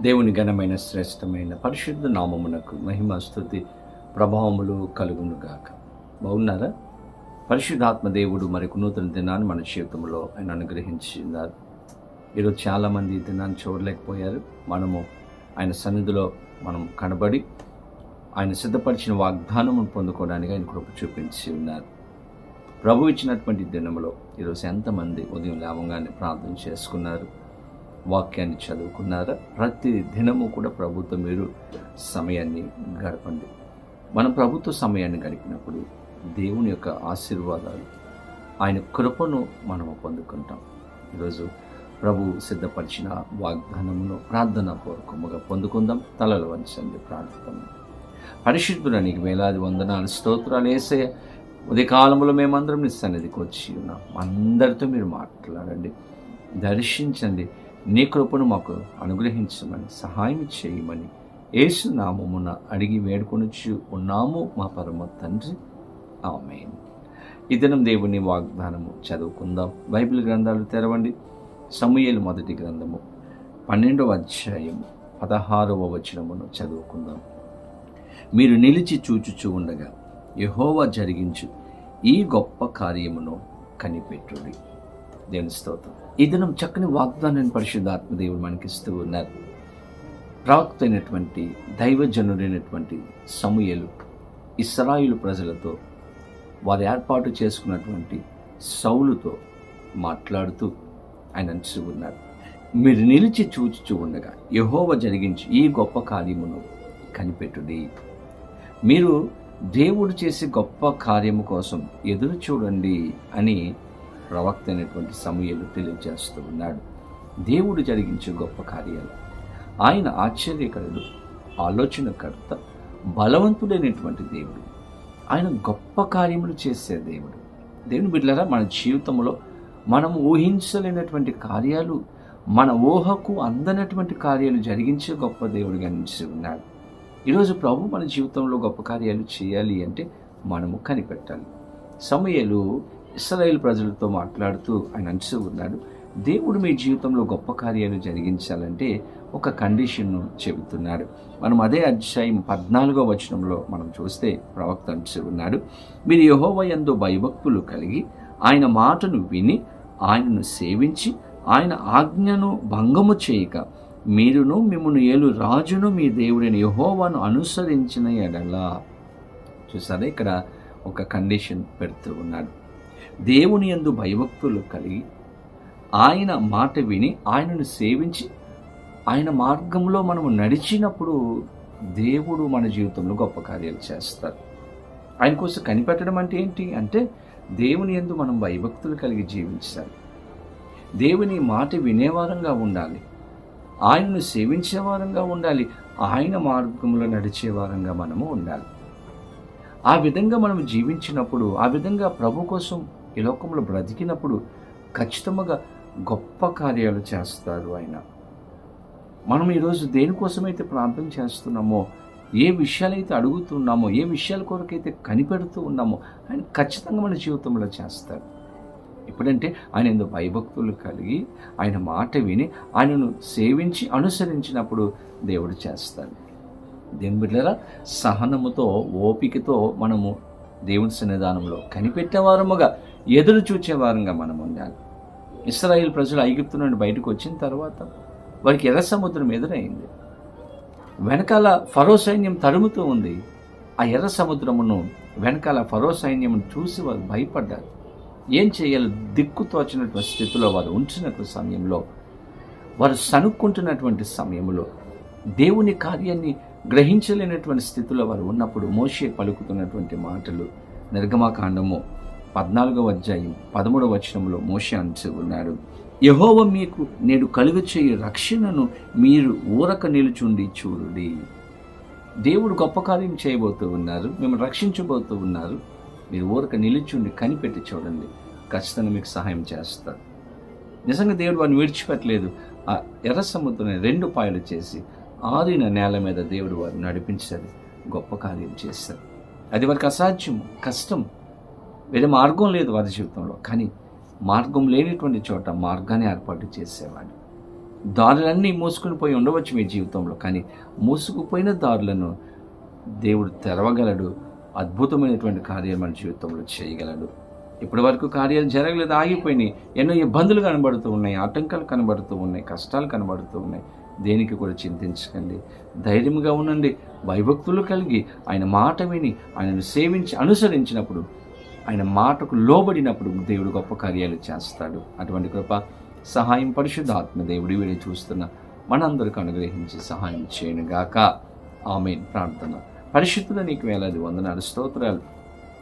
దేవుని ఘనమైన శ్రేష్టమైన పరిశుద్ధ నామమునకు మహిమ స్థుతి ప్రభావములు కలుగునుగాక. బాగున్నారా? పరిశుద్ధాత్మ దేవుడు మరొక నూతన దినాన్ని మన జీవితంలో ఆయన అనుగ్రహించినారు. ఈరోజు చాలామంది ఈ దినాన్ని చూడలేకపోయారు. మనము ఆయన సన్నిధిలో మనం కనబడి ఆయన సిద్ధపరిచిన వాగ్దానమును పొందుకోవడానికి ఆయన కృప చూపించి ఉన్నారు. ప్రభు ఇచ్చినటువంటి దినములో ఈరోజు ఎంతమంది ఉదయం లేవగానే ప్రార్థన చేసుకున్నారు. వాక్యాన్ని చదువుకున్నారా? ప్రతి దినము కూడా ప్రభుత్వం మీరు సమయాన్ని గడపండి. మన ప్రభుత్వ సమయాన్ని గడిపినప్పుడు దేవుని యొక్క ఆశీర్వాదాలు ఆయన కృపను మనము పొందుకుంటాం. ఈరోజు ప్రభు సిద్ధపరిచిన వాగ్దానమును ప్రార్థన పూర్వకముగా పొందుకుందాం. తలలు వంచండి ప్రార్థన పరిశుద్ధుల వేలాది వందనాలు స్తోత్రాలు. వేసే ఉదయకాలంలో మేమందరం నీ సన్నిధికి వచ్చి ఉన్నాం. అందరితో మీరు మాట్లాడండి దర్శించండి. నీ కృపను మాకు అనుగ్రహించమని సహాయం చేయమని యేసు నామమున అడిగి వేడుకొనిచ్చు ఉన్నాము మా పరమ తండ్రి. ఆమెన్. ఈ దినం దేవుని వాగ్దానము చదువుకుందాం. బైబిల్ గ్రంథాలు తెరవండి. సమూహలు మొదటి గ్రంథము పన్నెండవ అధ్యాయం పదహారవ వచనమును చదువుకుందాం. మీరు నిలిచి చూచుచూ ఉండగా యహోవా జరిగించు ఈ గొప్ప కార్యమును కనిపెట్టుడి. దేవుని స్తోత్రం ఈ దినం చక్కని వాగ్దానాన్ని పరిశుద్ధాత్మ దేవుడు మనకిస్తూ ఉన్నారు. ప్రవక్త అయినటువంటి దైవజనుడైనటువంటి సమూయలు ఇస్రాయిలు ప్రజలతో వారు ఏర్పాటు చేసుకున్నటువంటి సౌలుతో మాట్లాడుతూ ఆయన అంటూ ఉన్నారు. మీరు నిలిచి చూచుచూ ఉండగా యహోవ జరిగించి ఈ గొప్ప కార్యమును కనిపెట్టుడి. మీరు దేవుడు చేసే గొప్ప కార్యము కోసం ఎదురు చూడండి అని ప్రవక్త అయినటువంటి సమూహలు తెలియజేస్తూ ఉన్నాడు. దేవుడు జరిగించే గొప్ప కార్యాలు. ఆయన ఆశ్చర్యకరుడు ఆలోచనకర్త బలవంతుడైనటువంటి దేవుడు. ఆయన గొప్ప కార్యములు చేసే దేవుడు. దేవుని బిడ్డలారా మన జీవితంలో మనం ఊహించలేనటువంటి కార్యాలు మన ఊహకు అందనటువంటి కార్యాలు జరిగించే గొప్ప దేవుడు గణించి ఉన్నాడు. ఈరోజు ప్రభు మన జీవితంలో గొప్ప కార్యాలు చేయాలి అంటే మనము కనిపెట్టాలి. సమయలు ఇస్రాయేల్ ప్రజలతో మాట్లాడుతూ ఆయన అంచు ఉన్నాడు దేవుడు మీ జీవితంలో గొప్ప కార్యాలు జరిగించాలంటే ఒక కండిషన్ను చెబుతున్నాడు. మనం అదే అధ్యాయం పద్నాలుగో వచనంలో మనం చూస్తే ప్రవక్త అంచు ఉన్నాడు మీరు యహోవ యందు భయభక్తులు కలిగి ఆయన మాటను విని ఆయనను సేవించి ఆయన ఆజ్ఞను భంగము చేయక మీరును మిమ్మల్ని ఏలు రాజును మీ దేవుడైన యహోవాను అనుసరించిన ఎడలా. చూసారా? ఇక్కడ ఒక కండిషన్ పెడుతూ ఉన్నాడు. దేవుని యందు భయభక్తులు కలిగి ఆయన మాట విని ఆయనను సేవించి ఆయన మార్గంలో మనము నడిచినప్పుడు దేవుడు మన జీవితంలో గొప్ప కార్యాలు చేస్తారు. ఆయన కోసం కనిపెట్టడం అంటే ఏంటి? అంటే దేవుని యందు మనం భయభక్తులు కలిగి జీవించాలి. దేవుని మాట వినేవారంగా ఉండాలి. ఆయనను సేవించే వారంగా ఉండాలి. ఆయన మార్గంలో నడిచే వారంగా మనము ఉండాలి. ఆ విధంగా మనం జీవించినప్పుడు ఆ విధంగా ప్రభు కోసం ఈ లోకంలో బ్రతికినప్పుడు ఖచ్చితంగా గొప్ప కార్యాలు చేస్తారు ఆయన. మనం ఈరోజు దేనికోసమైతే ప్రార్థన చేస్తున్నామో ఏ విషయాలైతే అడుగుతున్నామో ఏ విషయాల కొరకైతే కనిపెడుతూ ఉన్నామో ఆయన ఖచ్చితంగా మన జీవితంలో చేస్తారు. ఎప్పుడంటే ఆయన ఎందుకు భయభక్తులు కలిగి ఆయన మాట విని ఆయనను సేవించి అనుసరించినప్పుడు దేవుడు చేస్తాడు దేవుని బిడ్డరా సహనముతో ఓపికతో మనము దేవుని సన్నిధానంలో కనిపెట్టేవారముగా ఎదురు చూచేవారంగా మనం ఉండాలి. ఇస్రాయిల్ ప్రజలు ఐగుప్తు నుండి బయటకు వచ్చిన తర్వాత వారికి ఎర్ర సముద్రం ఎదురైంది. వెనకాల ఫరో సైన్యం తరుముతూ ఉంది. ఆ ఎర్ర సముద్రమును వెనకాల ఫరో సైన్యమును చూసి వారు భయపడ్డారు. ఏం చేయాలి దిక్కుతోచినటువంటి స్థితిలో వారు ఉంచినటువంటి సమయంలో వారు సనుక్కుంటున్నటువంటి సమయంలో దేవుని కార్యాన్ని గ్రహించలేనటువంటి స్థితిలో వారు ఉన్నప్పుడు మోషే పలుకుతున్నటువంటి మాటలు నిర్గమాకాండము పద్నాలుగవ అధ్యాయం పదమూడవ వచనంలో మోషే అంచు ఉన్నాడు యహోవ మీకు నేడు కలుగు చేయి రక్షణను మీరు ఊరక నిలుచుండి చూడుడి. దేవుడు గొప్ప కార్యం చేయబోతూ ఉన్నారు మేము రక్షించబోతూ ఉన్నారు. మీరు ఊరక నిలుచుండి కనిపెట్టి చూడండి ఖచ్చితంగా మీకు సహాయం చేస్తారు నిజంగా దేవుడు వారిని విడిచిపెట్టలేదు. ఆ ఎర్ర సముద్రాన్ని రెండు పాయలు చేసి ఆరిన నేల మీద దేవుడు వారు నడిపించారు గొప్ప కార్యం చేస్తారు అది వారికి అసాధ్యం కష్టం వేరే మార్గం లేదు వారి జీవితంలో కానీ మార్గం లేనిటువంటి చోట మార్గాన్ని ఏర్పాటు చేసేవాడు. దారులన్నీ మూసుకుని పోయి ఉండవచ్చు మీ జీవితంలో కానీ మూసుకుపోయిన దారులను దేవుడు తెరవగలడు అద్భుతమైనటువంటి కార్యాలు మన జీవితంలో చేయగలడు. ఇప్పటి వరకు కార్యాలు జరగలేదు ఆగిపోయినాయి. ఎన్నో ఇబ్బందులు కనబడుతూ ఉన్నాయి ఆటంకాలు కనబడుతూ ఉన్నాయి కష్టాలు కనబడుతూ ఉన్నాయి. దేనికి కూడా చింతించకండి. ధైర్యంగా ఉండండి. భయభక్తులు కలిగి ఆయన మాట విని ఆయనను సేవించి అనుసరించినప్పుడు ఆయన మాటకు లోబడినప్పుడు దేవుడు గొప్ప కార్యాలు చేస్తాడు. అటువంటి కృప సహాయం పరిశుద్ధ ఆత్మ దేవుడి వీడి చూస్తున్న మనందరికి అనుగ్రహించి సహాయం చేయనుగాక. ఆమె ప్రార్థన. పరిశుద్ధుల నీకు వేలాది వందనాలు స్తోత్రాలు.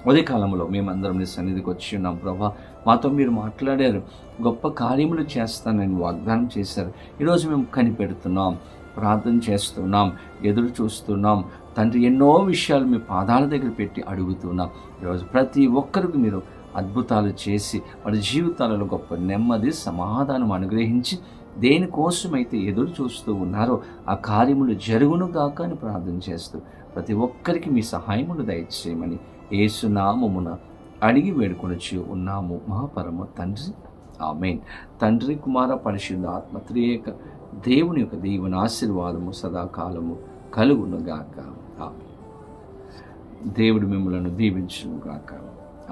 ఉదయకాలంలో మేమందరం నీ సన్నిధికి వచ్చి ఉన్నాం ప్రభా. మాతో మీరు మాట్లాడారు. గొప్ప కార్యములు చేస్తానని వాగ్దానం చేశారు. ఈరోజు మేము కనిపెడుతున్నాం. ప్రార్థన చేస్తున్నాం. ఎదురు చూస్తున్నాం. తండ్రి ఎన్నో విషయాలు మీ పాదాల దగ్గర పెట్టి అడుగుతున్నాం. ఈరోజు ప్రతి ఒక్కరికి మీరు అద్భుతాలు చేసి వారి జీవితాలలో గొప్ప నెమ్మది సమాధానం అనుగ్రహించి దేనికోసమైతే ఎదురు చూస్తూ ఉన్నారో ఆ కార్యములు జరుగును గాక అని ప్రార్థన చేస్తూ ప్రతి ఒక్కరికి మీ సహాయములు దయచేయమని ఏసునామమున అడిగి వేడుకొనొచ్చి ఉన్నాము. మహాపరమ తండ్రి. ఆమెన్. తండ్రి కుమార పరిశుద్ధ ఆత్మ త్రియేక దేవుని యొక్క దేవుని ఆశీర్వాదము సదాకాలము కలుగును గాక. ఆమె దేవుడు మిమ్మలను దీవించును గాక.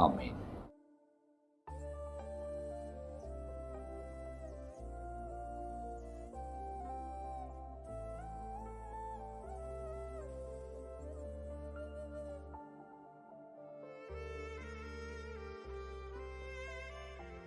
ఆమెన్.